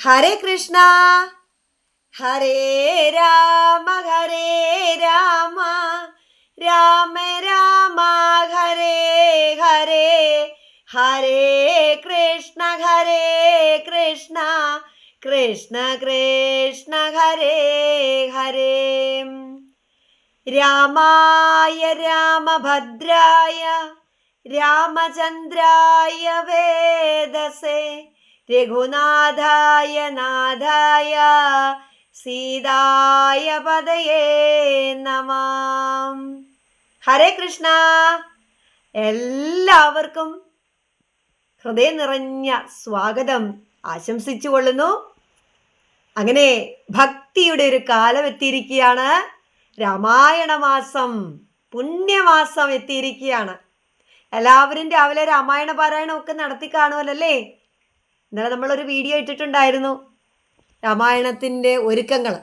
ഹരേ കൃഷ്ണ ഹരേ രാമ ഹരേ രാമ രാമ രാമ ഹരേ ഹരേ ഹരേ കൃഷ്ണ ഹരേ കൃഷ്ണ കൃഷ്ണ കൃഷ്ണ ഹരേ ഹരേ രാമായ രാമഭദ്രായ രാമചന്ദ്രായ വേദസേ രഘുനാഥായ നാഥായ സീതായ പദയേ നമാം. ഹരേ കൃഷ്ണ. എല്ലാവർക്കും ഹൃദയം നിറഞ്ഞ സ്വാഗതം. ആശംസിച്ചു കൊള്ളുന്നു. അങ്ങനെ ഭക്തിയുടെ ഒരു കാലം എത്തിയിരിക്കുകയാണ്. രാമായണ മാസം പുണ്യമാസം എത്തിയിരിക്കുകയാണ്. എല്ലാവരും രാവിലെ രാമായണ പാരായണം ഒക്കെ നടത്തി കാണുമല്ലേ ഇന്നലെ നമ്മളൊരു വീഡിയോ ഇട്ടിട്ടുണ്ടായിരുന്നു. രാമായണത്തിന്റെ ഒരുക്കങ്ങൾ.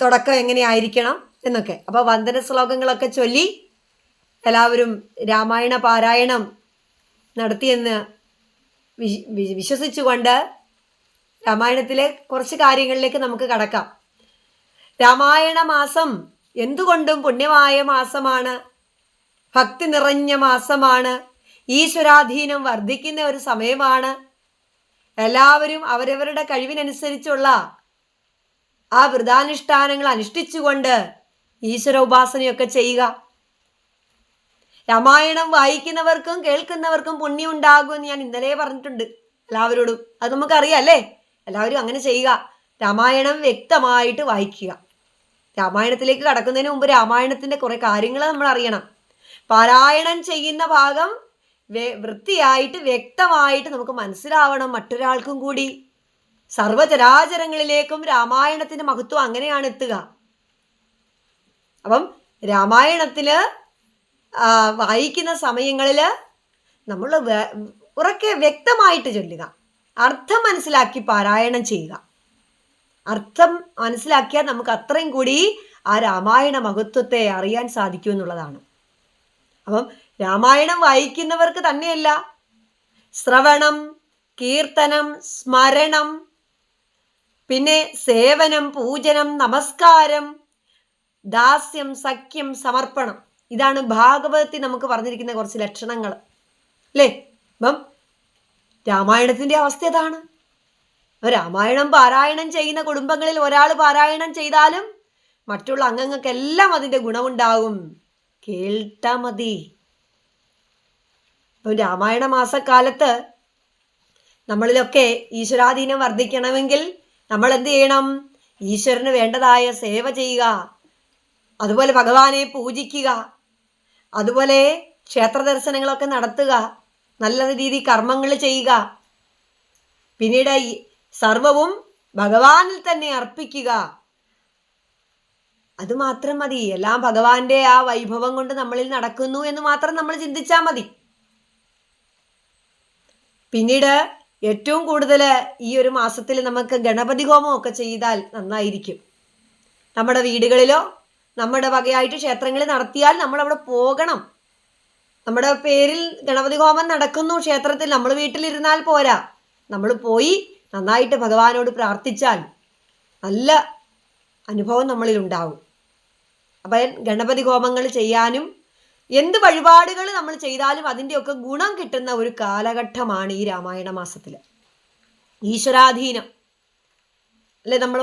തുടക്കം എങ്ങനെയായിരിക്കണം എന്നൊക്കെ. അപ്പോൾ വന്ദന ശ്ലോകങ്ങളൊക്കെ ചൊല്ലി എല്ലാവരും രാമായണ പാരായണം നടത്തിയെന്ന് വിശ്വസിച്ചുകൊണ്ട് രാമായണത്തിലെ കുറച്ച് കാര്യങ്ങളിലേക്ക് നമുക്ക് കടക്കാം. രാമായണ മാസം എന്തുകൊണ്ടും പുണ്യമായ മാസമാണ്. ഭക്തി നിറഞ്ഞ മാസമാണ്. ഈശ്വരാധീനം വർദ്ധിക്കുന്ന ഒരു സമയമാണ്. എല്ലാവരും അവരവരുടെ കഴിവിനനുസരിച്ചുള്ള ആ വ്രതാനുഷ്ഠാനങ്ങൾ അനുഷ്ഠിച്ചുകൊണ്ട് ഈശ്വര ഉപാസനയൊക്കെ ചെയ്യുക. രാമായണം വായിക്കുന്നവർക്കും കേൾക്കുന്നവർക്കും പുണ്യം ഉണ്ടാകുമെന്ന് ഞാൻ ഇന്നലെ പറഞ്ഞിട്ടുണ്ട് എല്ലാവരോടും. അത് നമുക്കറിയാം അല്ലേ? എല്ലാവരും അങ്ങനെ ചെയ്യുക. രാമായണം വ്യക്തമായിട്ട് വായിക്കുക. രാമായണത്തിലേക്ക് കടക്കുന്നതിന് മുമ്പ് രാമായണത്തിന്റെ കുറെ കാര്യങ്ങൾ നമ്മൾ അറിയണം പാരായണം ചെയ്യുന്ന ഭാഗം വൃത്തിയായിട്ട് വ്യക്തമായിട്ട് നമുക്ക് മനസ്സിലാവണം മറ്റൊരാൾക്കും കൂടി. സർവചരാചരങ്ങളിലേക്കും രാമായണത്തിന്റെ മഹത്വം അങ്ങനെയാണ് എത്തുക. അപ്പം രാമായണത്തിൽ വായിക്കുന്ന സമയങ്ങളിൽ നമ്മൾ ഉറക്കെ വ്യക്തമായിട്ട് ചൊല്ലുക. അർത്ഥം മനസ്സിലാക്കി പാരായണം ചെയ്യുക. അർത്ഥം മനസ്സിലാക്കിയാൽ നമുക്ക് അത്രയും കൂടി ആ രാമായണ മഹത്വത്തെ അറിയാൻ സാധിക്കും എന്നുള്ളതാണ്. അപ്പം രാമായണം വായിക്കുന്നവർക്ക് തന്നെയല്ല. ശ്രവണം കീർത്തനം സ്മരണം പിന്നെ സേവനം പൂജനം നമസ്കാരം ദാസ്യം സഖ്യം സമർപ്പണം. ഇതാണ് ഭാഗവതത്തിൽ നമുക്ക് പറഞ്ഞിരിക്കുന്ന കുറച്ച് ലക്ഷണങ്ങൾ. അല്ലേ? അപ്പം രാമായണത്തിന്റെ അവസ്ഥ അതാണ്. രാമായണം പാരായണം ചെയ്യുന്ന കുടുംബങ്ങളിൽ ഒരാൾ പാരായണം ചെയ്താലും മറ്റുള്ള അംഗങ്ങൾക്കെല്ലാം അതിന്റെ ഗുണമുണ്ടാകും. കേൾട്ടാ മതി. അപ്പം രാമായണ മാസക്കാലത്ത് നമ്മളിലൊക്കെ ഈശ്വരാധീനം വർദ്ധിക്കണമെങ്കിൽ നമ്മൾ എന്ത് ചെയ്യണം? ഈശ്വരന് വേണ്ടതായ സേവ ചെയ്യുക. അതുപോലെ ഭഗവാനെ പൂജിക്കുക. അതുപോലെ ക്ഷേത്ര ദർശനങ്ങളൊക്കെ നടത്തുക. നല്ല രീതി കർമ്മങ്ങൾ ചെയ്യുക. പിന്നീട് സർവവും ഭഗവാനിൽ തന്നെ അർപ്പിക്കുക. അത് മാത്രം മതി. എല്ലാം ഭഗവാന്റെ ആ വൈഭവം കൊണ്ട് നമ്മളിൽ നടക്കുന്നു എന്ന് മാത്രം നമ്മൾ ചിന്തിച്ചാൽ മതി. പിന്നീട് ഏറ്റവും കൂടുതൽ ഈ ഒരു മാസത്തിൽ നമുക്ക് ഗണപതി ഹോമം ഒക്കെ ചെയ്താൽ നന്നായിരിക്കും. നമ്മുടെ വീടുകളിലോ നമ്മുടെ വകയായിട്ട് ക്ഷേത്രങ്ങളിൽ നടത്തിയാൽ നമ്മൾ അവിടെ പോകണം. നമ്മുടെ പേരിൽ ഗണപതി ഹോമം നടക്കുന്നു ക്ഷേത്രത്തിൽ. നമ്മൾ വീട്ടിലിരുന്നാൽ പോരാ. നമ്മൾ പോയി നന്നായിട്ട് ഭഗവാനോട് പ്രാർത്ഥിച്ചാൽ നല്ല അനുഭവം നമ്മളിൽ ഉണ്ടാവും അപ്പം ഗണപതി ഹോമങ്ങൾ ചെയ്യാനും എന്ത് വഴിപാടുകൾ നമ്മൾ ചെയ്താലും അതിന്റെയൊക്കെ ഗുണം കിട്ടുന്ന ഒരു കാലഘട്ടമാണ് ഈ രാമായണ മാസത്തിൽ ഈശ്വരാധീനം. അല്ലെ നമ്മൾ